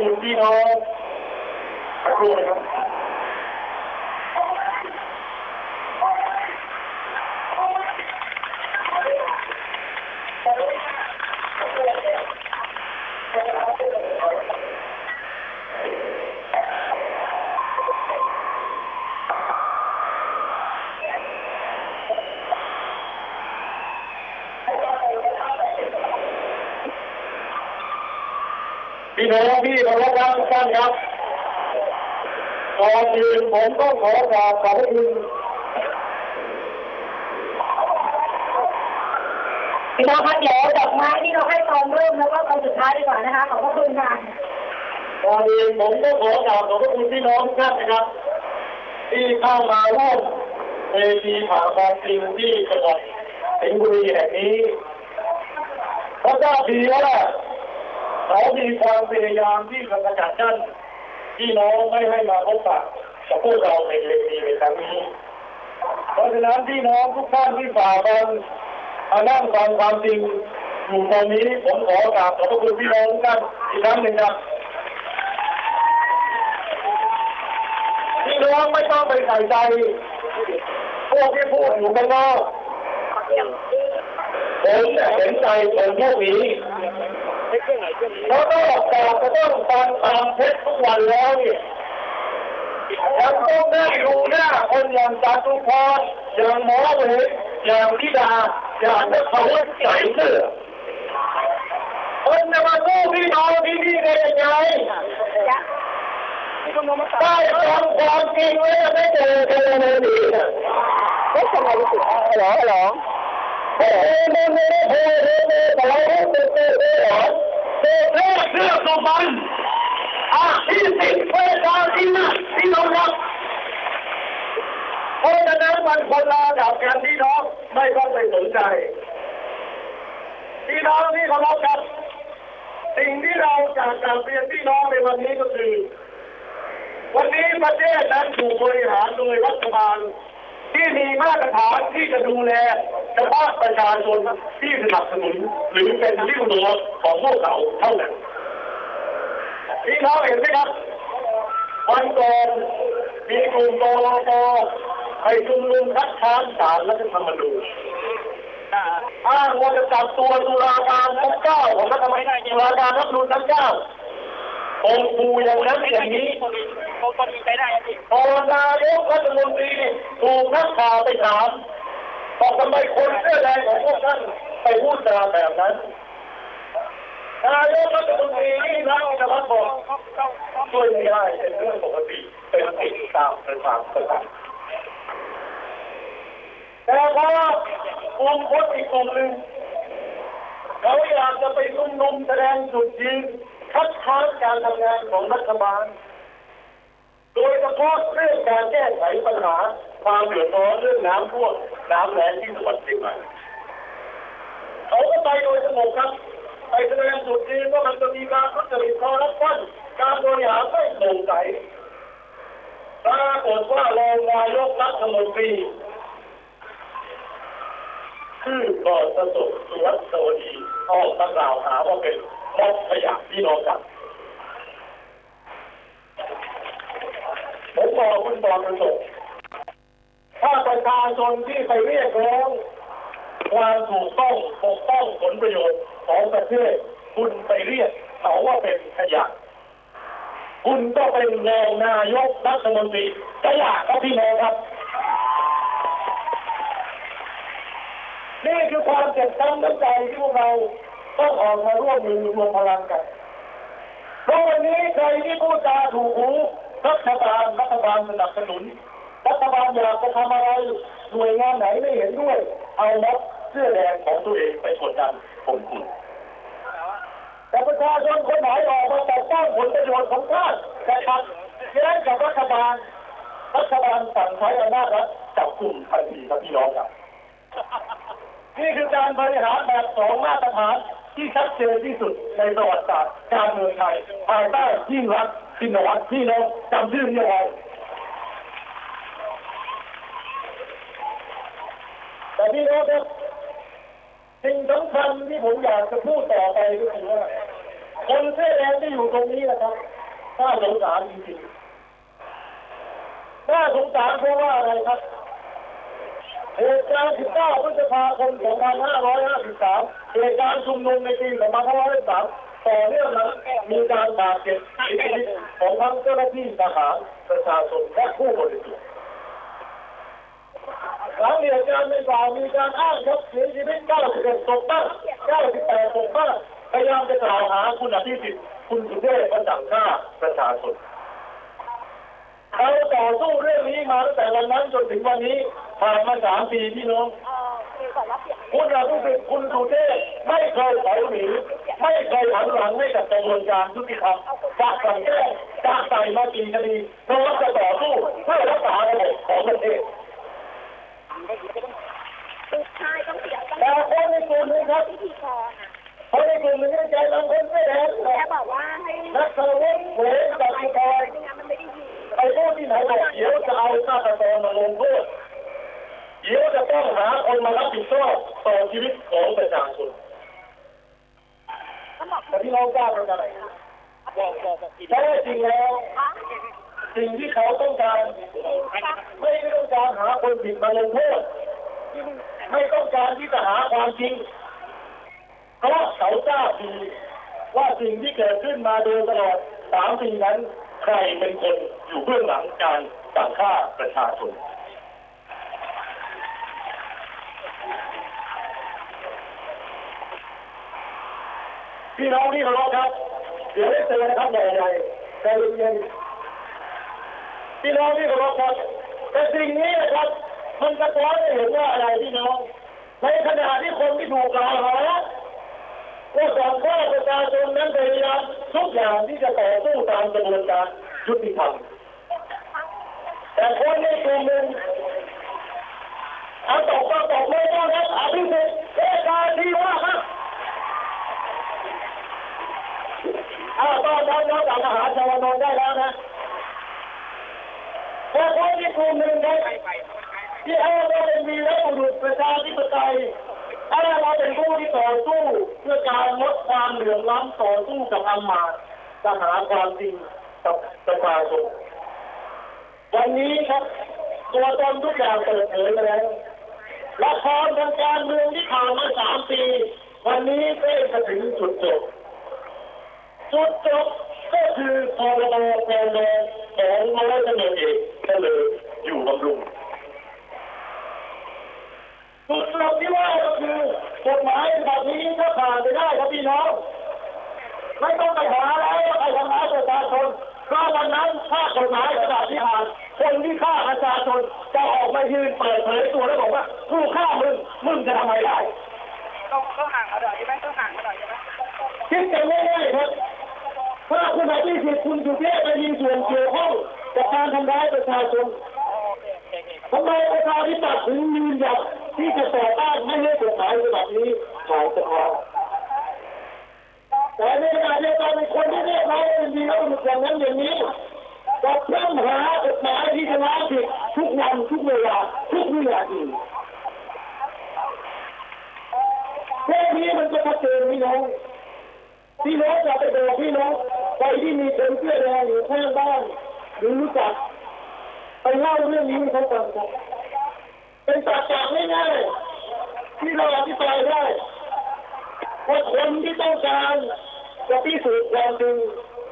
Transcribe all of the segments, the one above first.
การขอบพระคุณพี่น้องสักครู่นะครับ พี่น้องที่เคารพรักทุกท่าน ครับก่อนอื่นผมต้องขอกราบขอบพระคุณพี่น้องคะเดี๋ยวดอกไม้ที่เราให้ตอนเริ่มแล้วก็ตอนสุดท้ายดีกว่านะคะขอบพระคุณค่ะก่อนอื่นผมต้องขอกราบขอบพระคุณพี่น้องทุกท่านนะครับ ที่เข้ามาร่วมเวทีผ่าความจริงที่จังหวัดสิงห์บุรีแห่งนี้พราะทราดีว่า เขามีความพยายามที่จะสกัดกั้นพี่น้องไม่ให้มาพบปะกับพวกเราในเวทีในครั้งนี้ เพราะฉะนั้นพี่น้องทุกท่านที่ฝ่าฟันมานั่งฟังความจริงอยู่ตรงนี้ผมขอกราบขอบพระคุณพี่น้องทุกท่านอีกครั้งหนึ่งครับพี่น้องไม่ต้องไปใส่ใจพวกที่พูดอยู่ข้างนอกผมเห็นใจคนพวกนี้ เพราะต้องบอกก็ต้องฟังตามเท็จทุกวันแล้วเนี่ยยังต้องได้ดูหน้าคนอย่างจาตุพรอย่างหมอเวอย่างพิดาอย่างนักพวุฒิใส่เสื้อคนจะมาสู้พี่น้องที่นี่ได้ยังไงได้ฟังความจริงแล้วไม่เจอกันเลยดีไม่เป็นไรรู้สึกฮัลโหลฮัลโหลโอ้โหรอหรอ เด็กแรกเสื้อสุพรรณอะที่สิบเวลาที่นั่นที่น้องครับเพราะฉะนั้นมันคนละดับกันพี่น้องไม่ต้องไปสนใจพี่น้องที่เคารพครับสิ่งที่เราจะกลับเรียนพี่น้องในวันนี้ก็คือ วันนี้ประเทศนั้นถูกบริหารโดยรัฐบาล ที่มีมาตรฐานที่จะดูแลเฉพาะประชาชนที่สนับสนุนหรือเป็นริ้วรั้วของพวกเขาเท่านั้นพี่น้องเห็นไหมครับ วันก่อนมีกลุ่มกรปไปชุมนุมคัดค้านศาลรัฐธรรมนูญอ้างว่าจะจับตัวตุลาการทั้งเก้าของรัฐธรรมนูญตุลาการรัฐมนูญทั้งเก้า องค์ครูอย่างนั้นอย่างนี้คนมีใจได้ครับพี่พอนายกรัฐมนตรีถูกนักข่าวไปถามบอกทำไมคนเสื้อแดงของพวกท่านไปพูดจาแบบนั้นนายกรัฐมนตรีนี่นะจะมาบอกเขาเขาเขาช่วยไม่ได้เป็นเรื่องปกติเป็นสิ่งตามเป็นความปกติแต่พอกลุ่มคนอีกกลุ่มหนึ่งเขาอยากจะไปชุมนุมแสดงจุดยืน คัดค้านการทำงานของรัฐบาล โดยเฉพาะเรื่องการแก้ไขปัญหาความเดือดร้อนเรื่องน้ำท่วมน้ำแล้งที่จังหวัดเชียงใหม่เขาก็ไปโดยสงบครับไปแสดงจุดยืนว่ามันจะมีการทุจริตคอร์รัปชันการบริหารไม่โปร่งใสปรากฏว่ารองนายกรัฐมนตรีชื่อก่อสสุวัสดิ์สวัสดีออกมากล่าวหาว่าเป็น ม็อบขยะพี่น้องกันผมบอกคุณบอกกระจกถ้าประชาชนที่ไปเรียกร้องความถูกต้องปกป้องผลประโยชน์ของประเทศ คุณไปเรียกเขาว่าเป็นขยะ คุณก็เป็นรองนายกรัฐมนตรีขยะครับพี่น้องครับนี่คือความเจ็บช้ำน้ำใจที่พวกเรา ต้องออกมาร่วมมือรวมพลังกันเพราะวันนี้ใครที่พูดจาถูกหูรัฐบาลรัฐบาลสนับสนุน รัฐบาลอยากจะทำอะไรหน่วยงานไหนไม่เห็นด้วย เอาม็อบเสื้อแดงของตัวเองไปกดดันข่มขู่แต่ประชาชนคนไหนออกมาปกป้องผลประโยชน์ของชาติแต่ขัดแย้งกับรัฐบาล รัฐบาลสั่งใช้อำนาจรัฐจับกลุ่มทันทีครับพี่น้องครับนี่คือการบริหารแบบสองมาตรฐาน ที่ชัดเจนที่สุดในประวัติศาสตร์การเมืองไทยภายใต้ยิ่งรักษณ์ชินวัตรที่น้องจำชื่อนี้เอาแต่พี่น้องครับสิ่งสำคัญที่ผมอยากจะพูดต่อไปก็คือว่าคนเสื้อแดงที่อยู่ตรงนี้นะครับน่าสงสารจริงๆน่าสงสารเพราะว่าอะไรครับ เหตุการณ์19พฤษภาคม 2553 เหตุการณ์ชุมนุมในปี2553ต่อเนื่องนั้นมีการบาดเจ็บเสียชีวิตของทั้งเจ้าหน้าที่ทหารประชาชนและผู้บริสุทธิ์หลังเหตุการณ์ในกล่าวมีการอ้างยกเสียชีวิต91ศพบ้าง98ศพบ้างพยายามจะกล่าวหาคุณอภิสิทธิ์คุณสุเทพประจังฆ่าประชาชน เราต่อสู้เรื่องนี้มาตั้งแต่วันนั้นจนถึงวันนี้ผ่านมาสามปีพี่น้องคุณอภิสิทธิ์คุณสุเทพไม่เคยถอยหนีไม่เคยหันหลังให้กับกระบวนการยุติธรรมจากสังแก้จากใส่มากี่คดีเราจะต่อสู้เพื่อรักษาระบบของประเทศใช่ต้องเสียต้องแต่คนในกลุ่มนี้ครับพิธีกรอะคนในกลุ่มนี้ใจบางคนไม่แดงแกบอกว่าให้นักสารวัตรเหวยจักรกรไม่งั้นมัน ไม่ได้พูดที่ไหนบอกเดี๋ยวจะเอาฆาตกรมาลงโทษเดี๋ยวจะต้องหาคนมารับผิดชอบต่อชีวิตของประชาชนแต่ที่เรากล้าเป็นอะไรบอกบอกบอกแท้จริงแล้วว่าสิ่งที่เขาต้องการ ไม่ต้องการหาคนผิดมาลงโทษไม่ต้องการที่จะหาความจริง เพราะเขาทราบดีว่าสิ่งที่เกิดขึ้นมาโดยตลอดสามปีนั้น ใครเป็นคนอยู่เบื้องหลังการสั่งฆ่าประชาชนพี่น้องที่เคารพครับเดี๋ยวได้เตือนครับใหญ่ๆใจเย็นๆพี่น้องที่เคารพครับแต่สิ่งนี้นะครับ มันสะท้อนให้เห็นว่าอะไรพี่น้อง ในขณะที่คนที่ถูกกล่าวหา ว่าสังฆ่าประชาชนนั้นพยายามทุกอย่างที่จะต่อสู้ตามกระบวนการยุติธรรมแต่คนในกลุ่มหนึ่งเอาตกก็ตกไม่ต้ครับอภิสิทธิ์เอการที่ว่าครับอาตอนรับน้องจากมหาชาวนนท์ได้แล้วนะแต่คนในกลุ่มหนึ่งครับที่เอ้างว่าเป็นวีรบุรุษประชาธิปไตย อ้างว่าเป็นผู้ที่ต่อสู้เพื่อการลดความเหลื่อมล้ำต่อสู้กับอำมาตย์จะหาความจริงกับประชาชนวันนี้ครับตัวตนทุกอย่างเปิดเผยมาแล้วละครทางการเมืองที่ผ่านมาสามปี วันนี้ใกล้จะถึงจุดจบจุดจบก็คือพรบแฟนแดงของมรดกเอกเฉลิมอยู่บำรุง จุดจบที่ว่าก็คือกฎหมายฉบับนี้ถ้าผ่านไปได้ครับพี่น้องไม่ต้องไปหาแล้วว่าใครทำร้ายประชาชนเพราะวันนั้นถ้ากฎหมายฉบับที่ผ่านคนที่ฆ่าประชาชนจะออกมายืนเปิดเผยตัวแล้วบอกว่าผู้ฆ่ามึงมึงจะทำไมได้ต้องต้องห่างมาหน่อยใช่ไหมต้องห่างมาหน่อยใช่ไหมคิดกันง่ายๆครับถ้าคุณอภิสิทธิ์คุณสุเทพไปมีส่วนเกี่ยวข้องกับการทำร้ายประชาชนโอเคโอเคโอเคทำไมประชาธิปัตย์ถึงยืนหยัด ที่จะต่อต้านไม่ให้กฎหมายฉบับนี้ผ่านสภาแต่ในขณะเดียวกันในคนที่เรียกร้องเป็นดีแล้วเป็นอย่างนั้นอย่างนี้ก็เพิ่มหากฎหมายที่จะล้าผิดทุกวันทุกเวลาทุกวินาทีแค่นี้มันก็ชัดเจนพี่น้องพี่น้องจะไปบอกพี่น้องใครที่มีคนเสื้อแดงอยู่ข้างบ้านหรือรู้จักไปเล่าเรื่องนี้ให้เขาฟังครับ เป็นตัดจากง่ายๆที่เราอธิบายได้ว่าคนที่ต้องการจะพิสูจน์ความจริง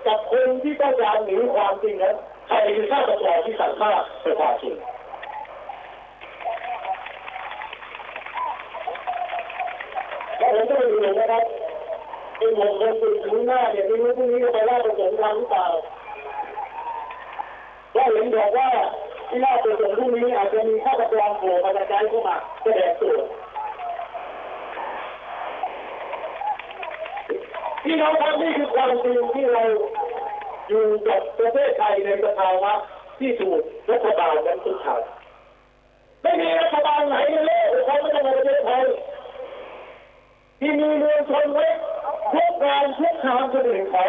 กับคนที่ต้องการหนีความจริงนั้นใครคือฆาตกรที่สั่งฆ่าประชาชนแล้วผมก็ไปดูเลยนะครับเป็นผมคนตื่นถึงหน้าเนี่ยไม่รู้พรุ่งนี้จะไปว่าประสงค์ทำหรือเปล่าก็เห็นบอกว่าที่น่าประสงค์พรุ่งนี้อาจจะมีฆาตกรโผล่มาจากใจเข้ามาแสดงตัว ที่เราทำนี่คือความจริงที่เราอยู่กับประเทศไทยในสภาวะที่ถูกรัฐบาลนั้นตุกขาดไม่มีรัฐบาลไหนในโลกเขาไม่ต้องมาประเทศไทยที่มีเมืองชนไว้ทุกการทุกทางคนอื่นเขา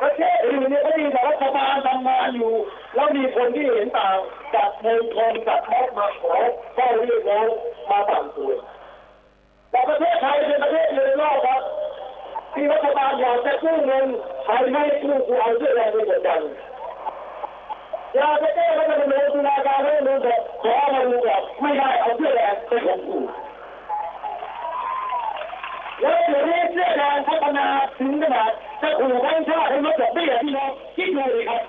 ประเทศอื่นเนี่ยก็มีแต่รัฐบาลทำงานอยู่ แล้วมีคนที่เห็นต่างจัดเมืองชนจัดม็อบมาขอข้อเรียกร้องมาต่างตัวแต่ประเทศไทยเป็นประเทศเดินรอบครับ ที่รัฐบาลอยากจะกู้เงินใครไม่กู้กูเอาเสื้อแดงไปกดดันอยากจะแก้รัฐธรรมนูญตุลาการรัฐธรรมนูญแบบขอมาดูแบบไม่ได้เอาเสื้อแดงไปข่มขู่แล้วเดี๋ยวนี้เสื้อแดงพัฒนาถึงขนาดจะขู่ทั้งชาติให้ลดดอกเบี้ยพี่น้องคิดดูเลยครับ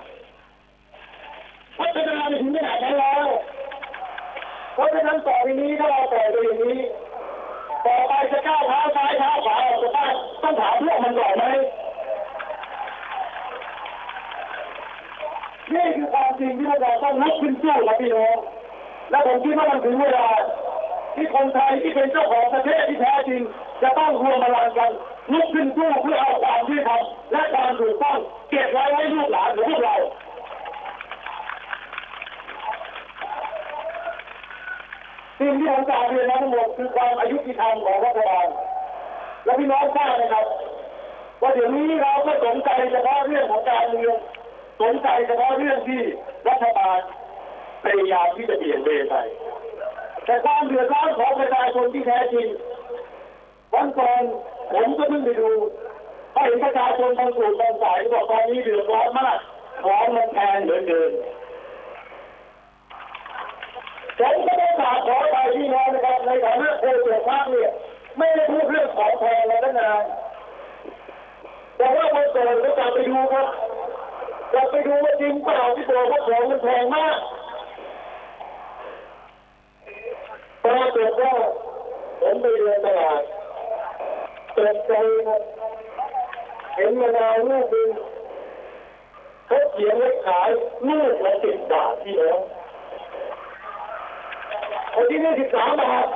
พัฒนาไปถึงขนาดนั้นแล้วเพราะฉะนั้นต่อไปนี้ถ้าเราต่อไปอย่างนี้ ต่อไปจะก้าวเท้าซ้ายเท้าขวาออกจากบ้านต้องถามพวกมันก่อนไหมนี่คือความจริงที่พวกเราต้องลุกขึ้นสู้ครับพี่น้องและผมคิดว่ามันถึงเวลา ที่คนไทยที่เป็นเจ้าของประเทศที่แท้จริง จะต้องรวมพลังกันลุกขึ้นสู้เพื่อเอาความที่ทำและความถูกต้องเก็บไว้ให้ลูกหลานของพวกเรา สิ่งที่ผมกล่าวเรียนทั้งหมดคือความอายุติธรรมของรัฐบาลและพี่น้องทราบนะครับว่าเดี๋ยวนี้เราไม่สนใจเฉพาะเรื่องของการเมืองสนใจเฉพาะเรื่องที่รัฐบาลพยายามที่จะเปลี่ยนเบไปแต่ความเดือดร้อนของประชาชนที่แท้จริงวันก่อนผมก็เพิ่งไปดูก็เห็นประชาชนบางกลุ่มบางฝ่ายบอกตอนนี้เดือดร้อนมากของมันแพงเหลือเกิน ผมก็ได้ฝากขอไปพี่น้องนะครับในฐานะโฆษกพรรคเนี่ยไม่ได้พูดเรื่องของแพงมาตั้งนานแต่ว่าวันก่อนก็กลับไปดูครับกลับไปดูว่าจริงเปล่าที่บอกว่าของมันแพงมากปรากฏว่าผมไปเดินตลาดเปิดใจครับเห็นมะนาวลูกหนึงเขาเขียนไว้ขายลูกละสิบบาทพี่น้อง คนที่นี่สิบสามบาท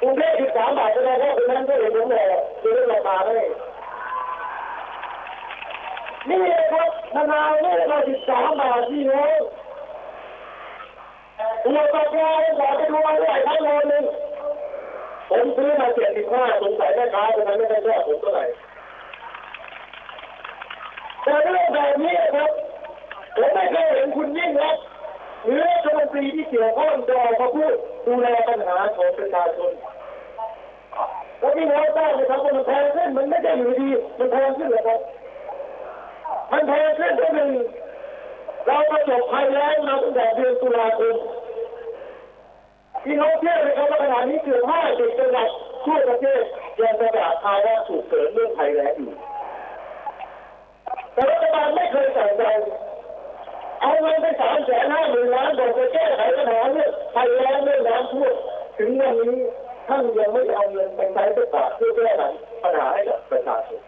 กรุงเทพสิบสามบาทแสดงว่าคนนั้นก็เห็นผมบอกซื้อราคาให้นี่เลยครับมะนาวนี่มาสิบสามบาทพี่น้องตัวตกลงบอกไปดูมาเท่าไหร่ทั้งโลนึงผมซื้อมาเจ็ดสิบห้าสงสัยแม่ค้าคนนั้นไม่ได้ชอบผมเท่าไหร่แต่เรื่องแบบนี้ครับผมไม่เคยเห็นคุณยิ่งครักษณ์ หรือรัฐมนตรีที่เกี่ยวข้องจะออกมาพูดดูแลปัญหาของประชาชนแล้วพี่น้องทราบไหมครับว่ามันแพงขึ้นมันไม่ได้อยู่ดี มันแพงขึ้นเหรอครับ มันแพงขึ้นเพราะหนึ่งเราประสบภัยแล้งมาตั้งแต่เดือนตุลาคมพี่น้องเชื่อไหมครับว่าขณะนี้เกือบห้าสิบจังหวัดทั่วประเทศยังประกาศภาวะฉุกเฉินเรื่องภัยแล้งอยู่แต่รัฐบาลไม่เคยใส่ใจ เอาเงินไปสามแสนห้าหมื่นล้านบอกจะแก้ไขปัญหาเรื่องภัยแล้งเรื่องน้ำท่วมถึงวันนี้ท่านยังไม่เอาเงินไปใช้เพื่อเพื่อแก้ไขปัญหาให้กับประชาชน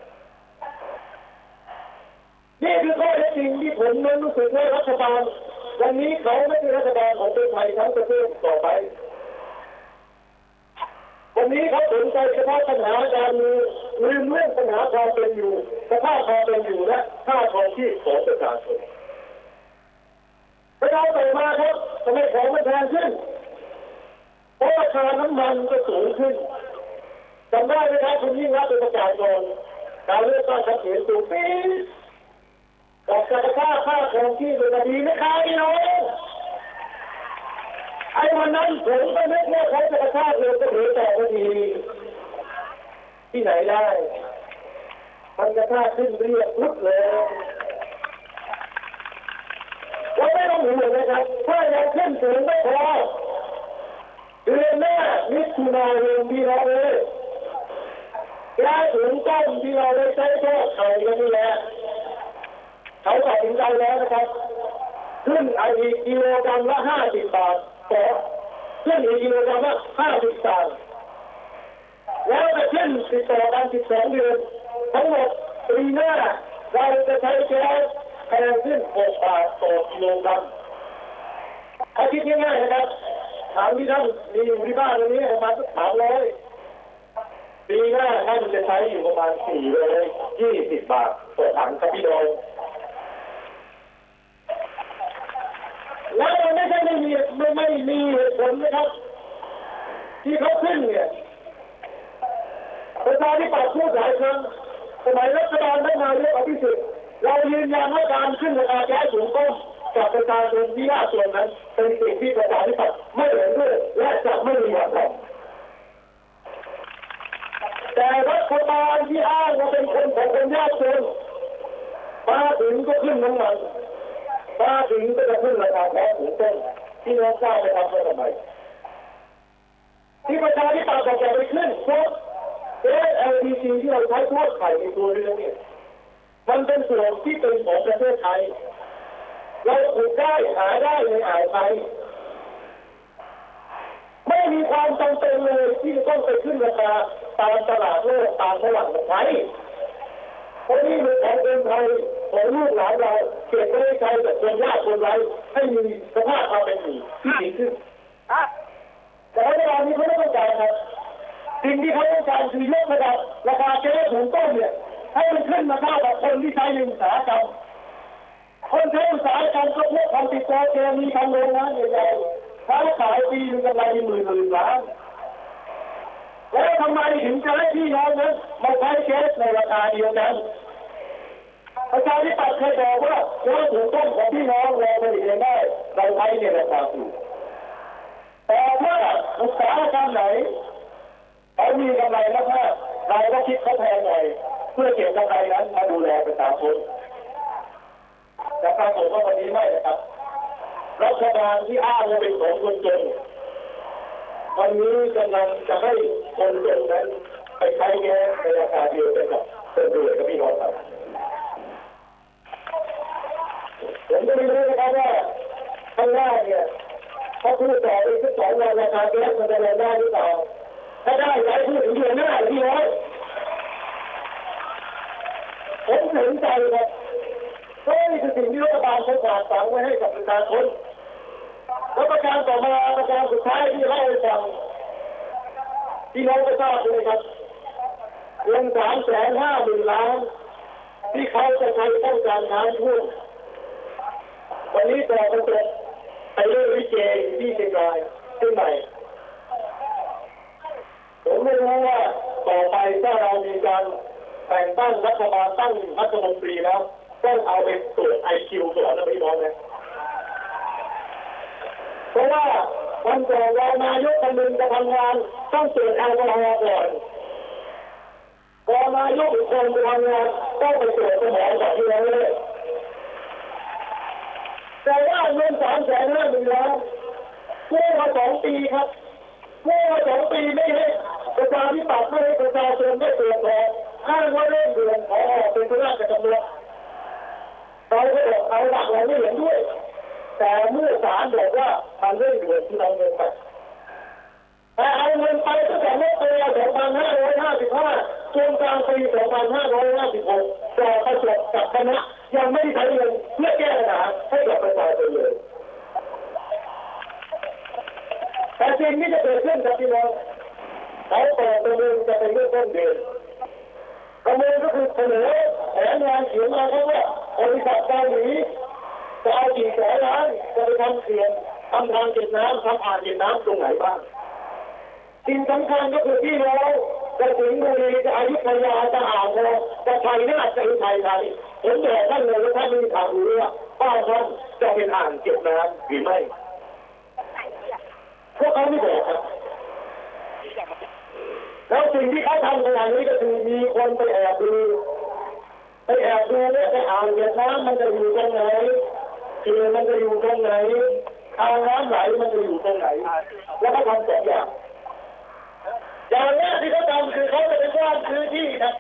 นี่คือข้อเท็จจริงที่ผมนั้นรู้สึกว่ารัฐบาลวันนี้เขาไม่ใช่รัฐบาลของประเทศไทยทั้งประเทศต่อไป วันนี้เขาสนใจเฉพาะปัญหาการเมืองลืมเรื่องปัญหาความเป็นอยู่สภาพความเป็นอยู่และค่าครองชีพของประชาชน ไปเอาไปมาครับทำไมของมันแพงขึ้นเพราะราคาน้ำมันก็สูงขึ้นจำได้ไหมครับคุณยิ่งรักเป็นประกาศก่อนการเลือกตั้งขับเขียนสูงปี๊ดบกจะค่าค่าของที่เป็นดีไม่ขายน้อยไอ้วันนั้นผมก็นึกว่าเขาจะกระชากเรือก็เหลือแต่พอดีที่ไหนได้มันกระชากขึ้นเรียบพุดเลย เราไม่ต้องห่วงนะครับถ้ายังขึ้นสูงไม่พอเดือนหน้ามิถุนายนที่เราเลยยาถุงต้มที่เราได้ใช้ทอดไข่กันนี่แหละเขาตัดสินใจแล้วนะครับขึ้นไอกิโลกรัมละห้าสิบบาทต่อขึ้นอีกกิโลกรัมละห้าสิบบาทแล้วจะขึ้นติดต่อกันสิบสองเดือนทั้งหมดปีหน้าเราจะใช้แก๊ส แพงขึ้นหกบาทต่อกิโลกรัมถ้าคิดง่ายๆนะครับถามที่ท่านมีอยู่ที่บ้านตรงนี้ประมาณสักสามร้อยปีหน้าท่านจะใช้อยู่ประมาณสี่ร้อยยี่สิบบาทต่อถังครับพี่น้องแล้วมันไม่ใช่ไม่มีไม่ไม่มีเหตุผลนะครับ ที่เขาขึ้นเนี่ยประชาธิปัตย์พูดหลายครั้งสมัยรัฐบาลได้นายกอภิสิทธิ์ เรายืนยันว่าการขึ้นราคาแก๊สสูงต้นกับประชาชนที่ยากจนนั้นเป็นสิ่งที่ประชาธิปัตย์ไม่เห็นด้วยและจะไม่มีวันทำแต่รัฐบาลที่อ้างว่าเป็นคนของคนยากจนมาถึงก็ขึ้นน้ำมันมาถึงก็จะขึ้นราคาแพงถึงต้นที่น้องทราบไหมครับว่าทำไมที่ประชาธิปัตย์บอกจะไปขึ้นเพราะเอส LPG ที่เราใช้ทั่วไปในตัวเรื่อเนี่ย มันเป็นส่วนที่เป็นของประเทศไทย เราขุดได้หาได้ในอ่าวไทยไม่มีความจำเป็นเลยที่จะต้องไปขึ้นราคาตามตลาดโลกตามตลาดไทยเพราะนี่เป็นของคนไทยของลูกหลานเราเก็บไว้ใช้แต่คนยากคนไร้ให้มีสภาพความเป็นอยู่ที่ดีขึ้นแต่รัฐบานี้เขาไม่ต้องการครับสิ่งที่เขาต้องการคือยกระดับราคาเจ๊ถุงต้มเนี่ย ให้มันขึ้นมาเท่ากับคนที่ใช้ในอุตสาหกรรมคนใช้อุตสาหกรรมก็พวกทำติดตัวเกมีทำโรงงานใหญ่ๆค้าขายปีนึงกำไรหมื่นหมื่นล้านแล้วทำไมถึงจะให้พี่น้องนั้นมาใช้เก๊สในราคาเดียวกันประชาธิปัตย์เคยบอกว่าเก๊สถุงต้มของพี่น้องเราผลิตเองได้เราใช้ในราคาถูกแต่ถ้าอุตสาหกรรมไหนเขามีกำไรมากๆเราก็คิดเขาแพงหน่อย เพื่อเก็บกำไรนั้นมาดูแลประชาชนแต่ปรากฏว่าวันนี้ไม่นะครับรัฐบาลที่อ้างว่าเป็นของคนจนวันนี้กำลังจะให้คนจนนั้นไปใช้แก๊สในราคาเดียวกันกับคนรวยกับพี่น้องครับผมก็ไม่รู้นะครับว่าข้างหน้าเนี่ยเขาพูดต่ออีกสักสองวันราคาแก๊สมันจะลงได้หรือเปล่าถ้าได้ย้ายพูดถึงเดือนหน้าพี่น้อยผม เห็นใจครับเพราะนี่คือสิ่งที่รัฐบาลเขาฝากฝังไว้ให้กับประชาชนแล้วประการต่อมาประการสุดท้ายที่เล่าให้ฟังพี่น้องก็ทราบเลยครับเงินสามแสนห้าหมื่นล้าน ที่เขาจะใช้ป้องกันน้ำท่วมวันนี้ต่อกันจบไปเรื่องลิเกที่เชียงรายขึ้นใหม่ผมไม่รู้ว่าต่อไปถ้าเรามีการ แต่งตั้งรัฐบาลตั้งรัฐมนตรีแล้วต้องเอาไปตรวจไอคิวก่อนนะพี่น้องนะเพราะว่าวันก่อนรานายกคนหนึ่งจะทำงานต้องตรวจแอลกอฮอล์ก่อนก่อนนายกอีกคนจะทำงานต้องไปตรวจสมองก่อนที่เราเลยแต่ว่าเงินสามแสนห้าหมื่นล้านกู้มาสองปีครับกู้มาสองปีไม่ให้ประชาธิปัตย์ไม่ให้ประชาชนได้ตรวจสอบ อ้างว่าเรื่องเด่วนขอออกเป็นพระราชกำหนดเราก็บอกเอาหลักเราไม่เห็นด้วย แต่เมื่อศาลบอกว่ามันเรื่องเด่วนที่เราเงินไปแต่เอาเงินไปตั้งแต่เมื่อปี2555จนกลางปี2556ต่อประจบกับคณะยังไม่ได้ใช้เงินเพื่อแก้ปัญหาให้กับประชาชนเลยแต่สิ่งที่จะเกิดขึ้นกับพี่น้องเขาเปิดประมูลจะเป็นเรื่องต้นเดือน ประมูลก็คือเสนอแผนงานเขียนมาครับว่าบริษัทเกาหลีจะเอากี่แสนล้านจะไปทำเขื่อนทำทางเก็บน้ำทำอ่างเก็บน้ำตรงไหนบ้างสิ่งสำคัญก็คือที่เราจะถึงบุรีจะอายุธยาจะอ่างทองจะไทยน่าจะเป็นไทยไทยผมบอกท่านเลยว่าท่านมีข่าวรู้ว่าบ้าท่านจะเป็นอ่างเก็บน้ำหรือไม่พวกเขาไม่บอกครับ แล้วสิ่งที่เขาทำขนาดนี้ก็คือมีคนไปแอบดูไปแอบดูเนี่ยไปอ่างเก็บน้ำมันจะอยู่ตรงไหนเขื่อมันจะอยู่ตรงไหนทางน้ำไหลมันจะอยู่ตรงไหน แล้วก็ทำสองอย่างอย่างแรกที่เขาทำคือเขาจะไปกว้านพื้นที่ครับ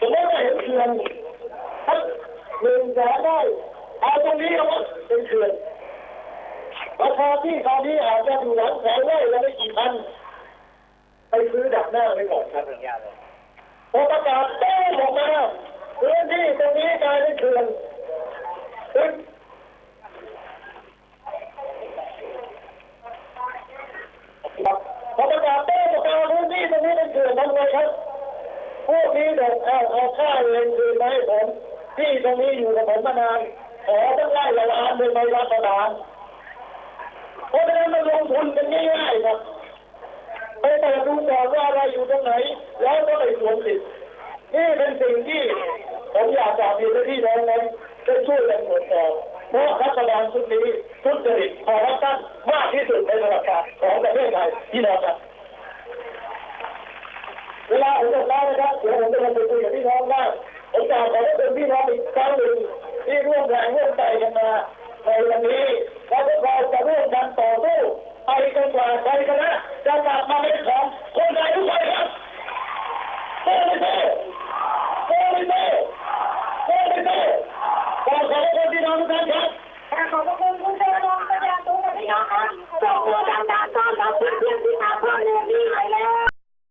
สมมติว่าเห็นเขื่อนทั้งหนึ่งแสนได้เอาตรงนี้เอาว่าเป็นเขื่อนราคาที่ตอนนี้อาจจะอยู่หลังแสนไร่แล้วไม่กี่พันไปซื้อ หน้าไปก่อนครับพอประกาศเต้ออกมาพื้นที่ตรงนี้กลายเป็นเขื่อนพอประกาศเต้ออกมาพื้นที่ตรงนี้เป็นเขื่อนทำไงครับพวกนี้บอกเอาเอาค่าเงินคืนมาให้ผมที่ตรงนี้อยู่กับผมมานานขอต้องไล่ละล้านหนึ่งในรัฐบาลเพราะฉะนั้นมันลงทุนกันง่ายๆครับ ไปเปิดดูก่อนว่าอะไรอยู่ตรงไหน แล้วก็ไปสวมสิทธิ์นี่เป็นสิ่งที่ผมอยากฝากเรียนที่น้องนั้น